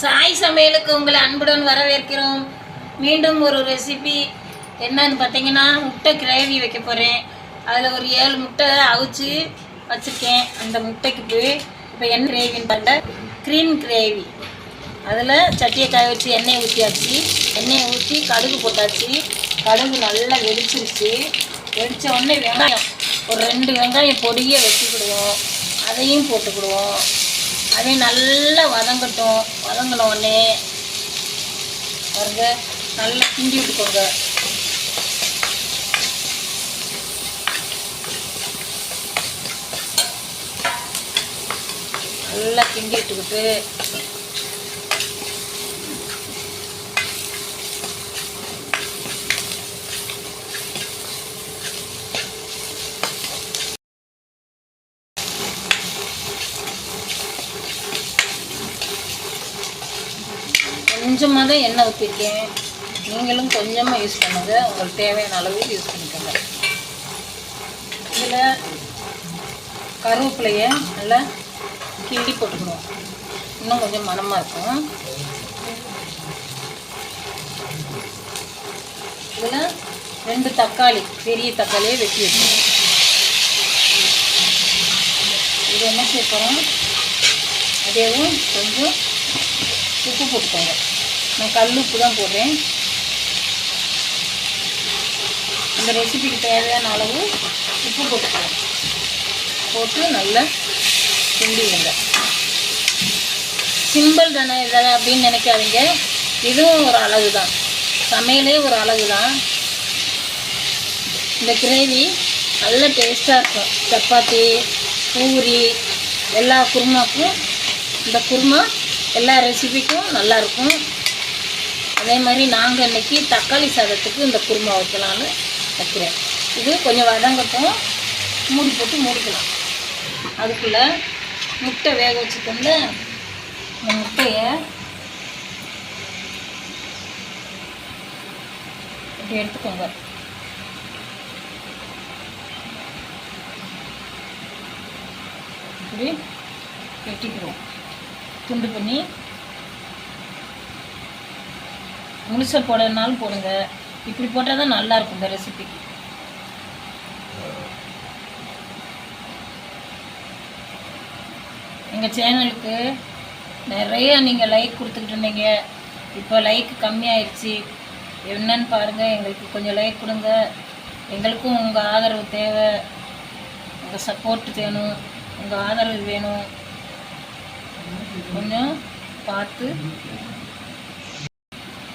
சாய் சமையலுக்கு உங்களை அன்புடன் வரவேற்கிறோம். மீண்டும் ஒரு ரெசிபி என்னன்னு பார்த்தீங்கன்னா முட்டை கிரேவி வைக்க போகிறேன் அதில் ஒரு ஏழு முட்டை அவிச்சு வச்சுருக்கேன். அந்த முட்டைக்கு போய் இப்போ என்ன கிரேவின்னு பார்த்தா க்ரீன் கிரேவி அதில் சட்டியை காய வச்சு எண்ணெயை ஊற்றியாச்சு எண்ணெயை ஊற்றி கடுகு போட்டாச்சு. கடுகு நல்லா வெடிச்சிருச்சு. வெடித்த உடனே வெங்காயம். ஒரு ரெண்டு வெங்காயம் பொடியை வச்சுக்கிடுவோம் அதையும் போட்டுக்கிடுவோம். அதே நல்லா வதங்கட்டும். வதங்கின உடனே வருங்க நல்லா கிண்டி விட்டுக்கோங்க நல்லா கிண்டி விட்டுக்கிட்டு கொஞ்சமாக தான் எண்ணெய் ஊற்றிருக்கேன் நீங்களும் கொஞ்சமாக யூஸ் பண்ணுங்க. உங்களுக்கு தேவையான அளவு யூஸ் பண்ணிக்கோங்க. இதில் கருவேப்பிலையை நல்லா கிண்டி போட்டுக்கணும். இன்னும் கொஞ்சம் மனமாக இருக்கும். இதில் ரெண்டு தக்காளி பெரிய தக்காளியை வெட்டி வச்சுக்கணும். இது என்ன சேர்க்குறோம்? அதேவும் கொஞ்சம் உப்பு போட்டுக்கோங்க. நான் கல் உப்பு தான் போடுறேன். இந்த ரெசிபிக்கு தேவையான அளவு உப்பு போட்டுக்கோங்க. போட்டு நல்லா கிண்டிடுங்க. சிம்பிள் தானே இதெல்லாம் அப்படின்னு நினைக்காதீங்க. இதுவும் ஒரு அழகு தான் சமையலே ஒரு அழகு தான் இந்த கிரேவி நல்ல டேஸ்ட்டாக இருக்கும். சப்பாத்தி பூரி எல்லா குருமாக்கும் இந்த குருமா எல்லா ரெசிபிக்கும் நல்லாயிருக்கும் அதே மாதிரி நாங்கள் இன்றைக்கி தக்காளி சாதத்துக்கு இந்த குருமா வைக்கலான்னு வைக்கிறேன். இது கொஞ்சம் வதங்கட்டும். மூடி போட்டு மூடிக்கலாம். அதுக்குள்ளே முட்டை வேக வச்சுக்கோங்க. இந்த முட்டையை இப்படி எடுத்துக்கோங்க. இப்படி வெட்டிக்கிறோம். துண்டு பண்ணி முழுசாக போடுறதுனாலும் போடுங்க. இப்படி போட்டால் தான் நல்லாயிருக்கும் இந்த ரெசிபிக்கு எங்கள் சேனலுக்கு நிறைய நீங்கள் லைக் கொடுத்துக்கிட்டு இருந்தீங்க. இப்போ லைக் கம்மியாயிடுச்சு என்னன்னு பாருங்கள் எங்களுக்கு கொஞ்சம் லைக் கொடுங்க. எங்களுக்கும் உங்கள் ஆதரவு தேவை. உங்கள் சப்போர்ட் வேணும். உங்கள் ஆதரவு வேணும். கொஞ்சம் பார்த்து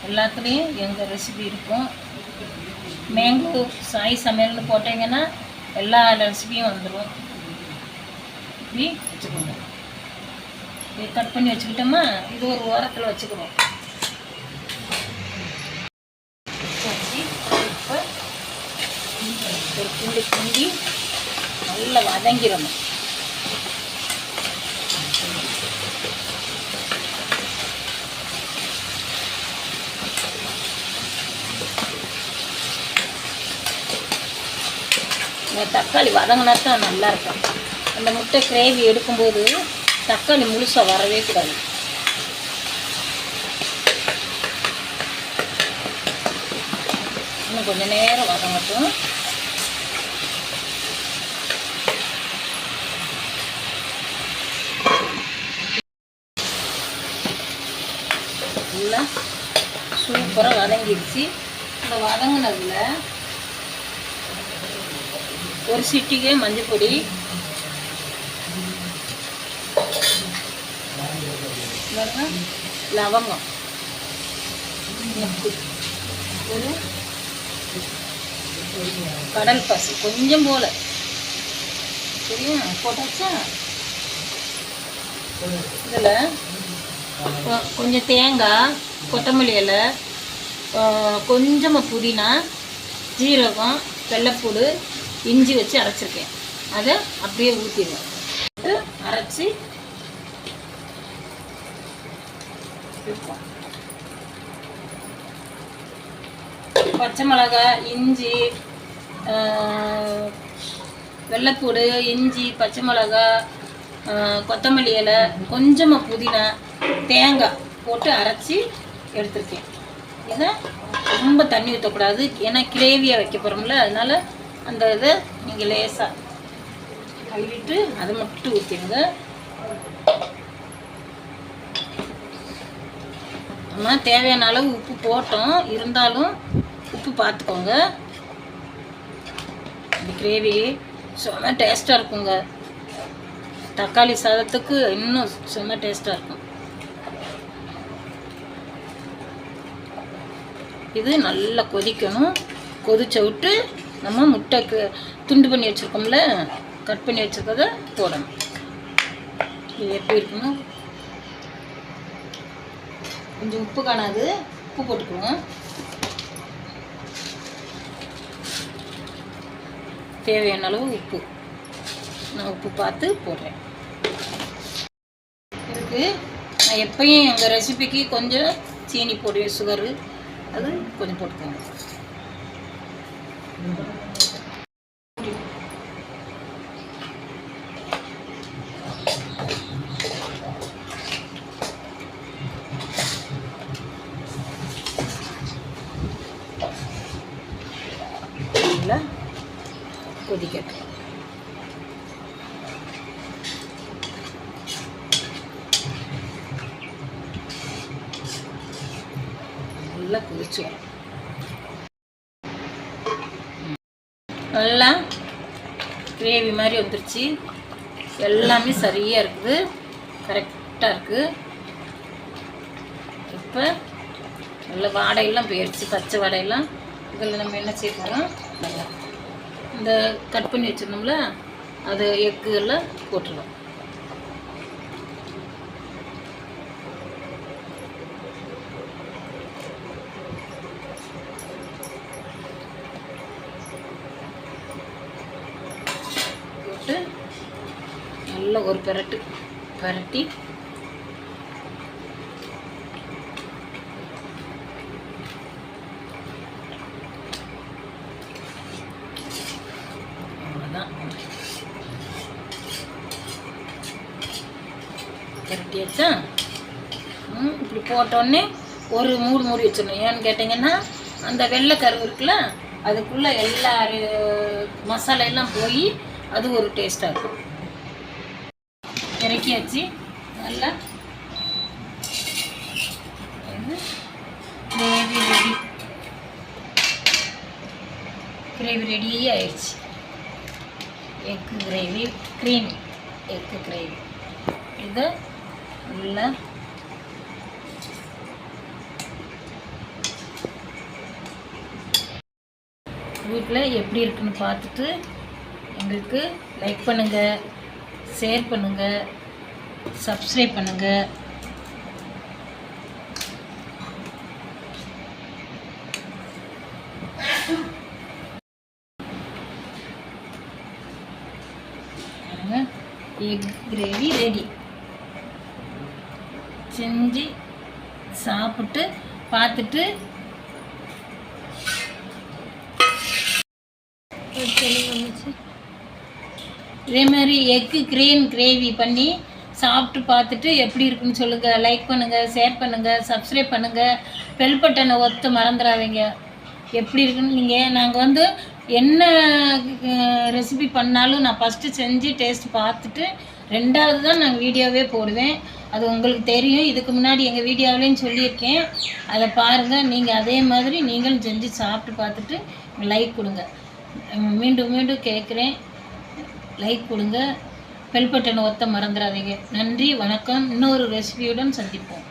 எல்லாத்துலேயும் எங்கள் ரெசிபி இருக்கும் மேங்கோ சாய் சமையல்னு போட்டீங்கன்னா எல்லா ரெசிபியும் வந்துடும் இப்படி வச்சுக்கோங்க இது கட் பண்ணி வச்சுக்கிட்டோமா இது ஒரு ஓரத்தில் வச்சுக்கிறோம் வச்சு இப்போ ஒரு துண்டு கிண்டி நல்லா வதங்கிடணும் இந்த தக்காளி வதங்கினா தான் நல்லா இருக்கும் அந்த முட்டை கிரேவி எடுக்கும்போது தக்காளி முழுசாக வரவே கூடாது. இன்னும் கொஞ்சம் நேரம் வதங்கட்டும். நல்லா சூப்பராக வதங்கிடுச்சு. இந்த வதங்கினதில் ஒரு சிட்டிகை மஞ்சள் பொடி லவங்கம். ஒரு கடல் பசு கொஞ்சம் போல. சரியா? போட்டாச்சா? இதில் கொஞ்சம் தேங்காய் கொத்தமல்லி இலை கொஞ்சமாக புதினா ஜீரகம் வெள்ளைப்பூடு இஞ்சி வச்சு அரைச்சிருக்கேன். அதை அப்படியே ஊற்றிடுவேன் போட்டு அரைச்சி பச்சை மிளகாய் இஞ்சி ஆஹ், வெள்ளைப்பூடு இஞ்சி பச்சை மிளகாய் ஆஹ், கொத்தமல்லி இலை கொஞ்சமாக புதினா தேங்காய் போட்டு அரைச்சி எடுத்திருக்கேன். இதை ரொம்ப தண்ணி ஊற்றக்கூடாது ஏன்னா கிரேவியாக வைக்க போகிறோம்ல அதனால அந்த இதை நீங்கள் லேசாக கழுவிட்டு அதை மட்டும் ஊற்றிடுங்க நம்ம தேவையான அளவு உப்பு போட்டோம். இருந்தாலும் உப்பு பார்த்துக்கோங்க. இந்த கிரேவி செம்ம டேஸ்ட்டாக இருக்குங்க. தக்காளி சாதத்துக்கு இன்னும் செம்ம டேஸ்ட்டாக இருக்கும். இது நல்லா கொதிக்கணும். கொதிச்ச விட்டு நம்ம முட்டைக்கு துண்டு பண்ணி வச்சுருக்கோம்ல கட் பண்ணி வச்சுருக்கத போடணும். இது எப்படி இருக்கணும் கொஞ்சம் உப்பு காணாது உப்பு போட்டுக்குவோம் தேவையான அளவு உப்பு. நான் உப்பு பார்த்து போடுறேன். இதுக்கு நான் எப்பயும் எங்கள் ரெசிபிக்கு கொஞ்சம் சீனி போடுவேன் சுகரு அது கொஞ்சம் போட்டுக்கோங்க. கொதிக்கட்டும். நல்லா கொதிச்சு வரும் நல்லா கிரேவி மாதிரி வந்துருச்சு. எல்லாமே சரியாக இருக்குது. கரெக்டாக இருக்குது இப்போ நல்ல வாடையெல்லாம் போயிடுச்சு பச்சை வாடையெல்லாம். இதில் நம்ம என்ன செய்யணும் நல்லா இந்த கட் பண்ணி வச்சிருந்தோம்ல அது எக்குகளில் போட்டுருவோம் போட்டு நல்லா ஒரு பெரட்டு பரட்டி. அவ்வளோதான் ம் இப்படி போட்டோடனே ஒரு மூடு மூடி வச்சிடணும். ஏன்னு கேட்டிங்கன்னா அந்த வெள்ளை கருவு இருக்குல்ல அதுக்குள்ளே எல்லா மசாலையெல்லாம் மசாலா எல்லாம் போய் அது ஒரு டேஸ்ட்டாக இருக்கும். இறக்கியாச்சு. நல்லா. கிரேவி ரெடி கிரேவி ரெடி ஆயிடுச்சு. Egg gravy cream egg gravy இதை உள்ள வீட்டில் எப்படி இருக்குன்னு பார்த்துட்டு எங்களுக்கு லைக் பண்ணுங்கள் ஷேர் பண்ணுங்கள் சப்ஸ்கிரைப் பண்ணுங்கள் எக் கிரேவி ரெடி செஞ்சு சாப்பிட்டு பார்த்துட்டு இதே மாதிரி எக்கு கிரேன் கிரேவி பண்ணி சாப்பிட்டு பார்த்துட்டு எப்படி இருக்குன்னு சொல்லுங்கள் லைக் பண்ணுங்கள் ஷேர் பண்ணுங்கள் சப்ஸ்கிரைப் பண்ணுங்கள் பெல் பட்டனை ஒத்து மறந்துடாதீங்க எப்படி இருக்குன்னு நீங்கள் நாங்கள் வந்து என்ன ரெசிபி பண்ணாலும் நான் ஃபஸ்ட்டு செஞ்சு டேஸ்ட் பார்த்துட்டு ரெண்டாவது தான் நாங்கள் வீடியோவே போடுவேன். அது உங்களுக்கு தெரியும். இதுக்கு முன்னாடி எங்கள் வீடியோவிலையும் சொல்லியிருக்கேன். அதை பாருங்கள் நீங்கள் அதே மாதிரி நீங்களும் செஞ்சு சாப்பிட்டு பார்த்துட்டு லைக் கொடுங்க. மீண்டும் மீண்டும் கேட்குறேன். லைக் கொடுங்க. பெல் பட்டன் ஒத்த மறந்துடாதீங்க நன்றி வணக்கம். இன்னொரு ரெசிபியுடன் சந்திப்போம்.